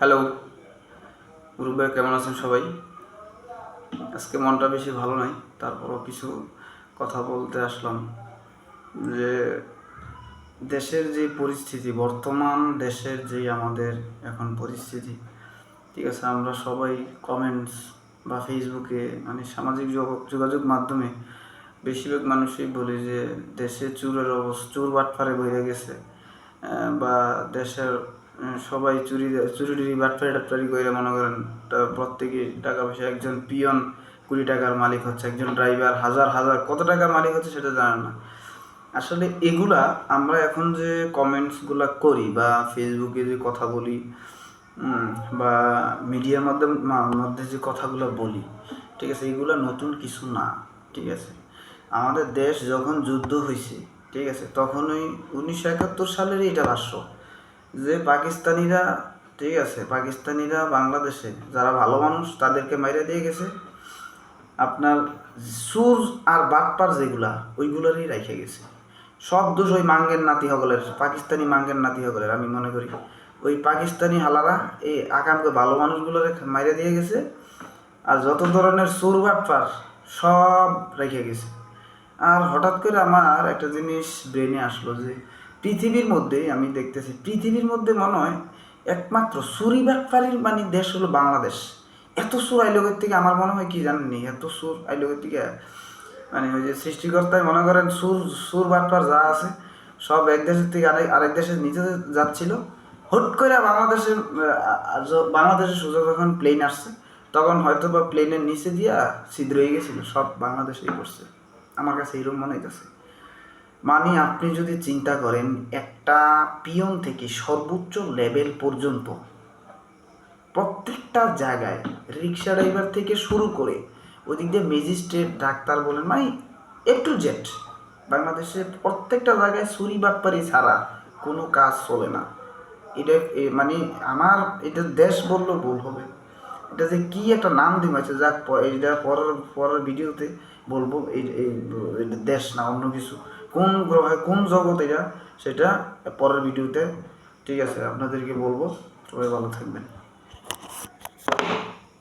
Hello রুবে কেমন আছেন সবাই? আজকে মনটা বেশি ভালো নাই, তারপরও কিছু কথা বলতে আসলাম। যে দেশের যে পরিস্থিতি, বর্তমান দেশের যে আমাদের এখন পরিস্থিতি, ঠিক আছে, আমরা সবাই কমেন্টস বা ফেসবুকে মানে সামাজিক যোগ- যোগাযোগ মাধ্যমে বেশিরভাগ মানুষই বলি যে দেশে চুরের অবস্থা, চুর বাটফারে বইয়ে গেছে বা দেশের সবাই চুরি চুরি টুরি বাটফারি টাটফারি করে মনে করেন প্রত্যেকে টাকা পয়সা, একজন পিয়ন কুড়ি টাকার মালিক হচ্ছে, একজন ড্রাইভার, হাজার হাজার, কত টাকার মালিক হচ্ছে সেটা জানে না। আসলে এগুলা আমরা এখন যে কমেন্টসগুলা করি বা ফেসবুকে যে কথা বলি বা মিডিয়ার মধ্যে মধ্যে যে কথাগুলো বলি, ঠিক আছে, এগুলো নতুন কিছু না, ঠিক আছে। আমাদের দেশ যখন যুদ্ধ হয়েছে ঠিক আছে তখন ওই উনিশশো একাত্তর সালেরই এটা ভাষ্য যে পাকিস্তানিরা, ঠিক আছে, পাকিস্তানিরা বাংলাদেশে যারা ভালো মানুষ, তাদেরকে মাইরে দিয়ে গেছে। আপনার সুর আর বাটপার যেগুলা, ওইগুলোরই রেখে গেছে। সব দোষ ওই মাঙ্গের নাতি হগলের, পাকিস্তানি মাঙ্গের নাতি হগলের, আমি মনে করি। ওই পাকিস্তানি হালারা, এই আকামকে ভালো মানুষগুলোর মাইরে দিয়ে গেছে। আর যত ধরনের সুর বাটপার, সব রেখে গেছে। আর হঠাৎ করে আমার একটা জিনিস ব্রেনে আসলো যে পৃথিবীর মধ্যে, আমি দেখতেছি, পৃথিবীর মধ্যে মনে হয় একমাত্র সুরি বাটপারির মানে দেশ হলো বাংলাদেশ। এত সুর আইলোকের থেকে আমার মনে হয় কি জানেননি? এত সুর আইলোকের থেকে মানে ওই যে সৃষ্টিকর্তায় মনে করেন সুর সুর বাটপার যা আছে, সব এক দেশের থেকে আরেক আরেক দেশে নিচে যাচ্ছিল। হুট করে বাংলাদেশের বাংলাদেশের সোজা যখন প্লেন আসছে, তখন হয়তো বা প্লেনের নিচে দিয়া ছিদ্র হয়ে গেছিল, সব বাংলাদেশেই করছে আমার কাছে এরকম মনে হইতেছে। মানে আপনি যদি চিন্তা করেন, একটা পিয়ন থেকে সর্বোচ্চ লেভেল পর্যন্ত প্রত্যেকটা জায়গায় রিক্সা ড্রাইভার থেকে শুরু করে ওদিক দিয়ে ম্যাজিস্ট্রেট, ডাক্তার বলেন মানে এ টু জেড বাংলাদেশে প্রত্যেকটা জায়গায় চুরি বাটপারি ছাড়া কোনো কাজ চলে না। এটা মানে আমার, এটা দেশ বললেও ভুল হবে। এটা যে কী একটা নাম দিব আছে যাক, প- এইটা পরের পরের ভিডিওতে বলব এই, এটা দেশ না, অন্য কিছু। কোন গ্রহে, কোন জগতে যা সেটা পরের ভিডিওতে, ঠিক আছে, আপনাদেরকে বলব। সবাই ভালো থাকবেন।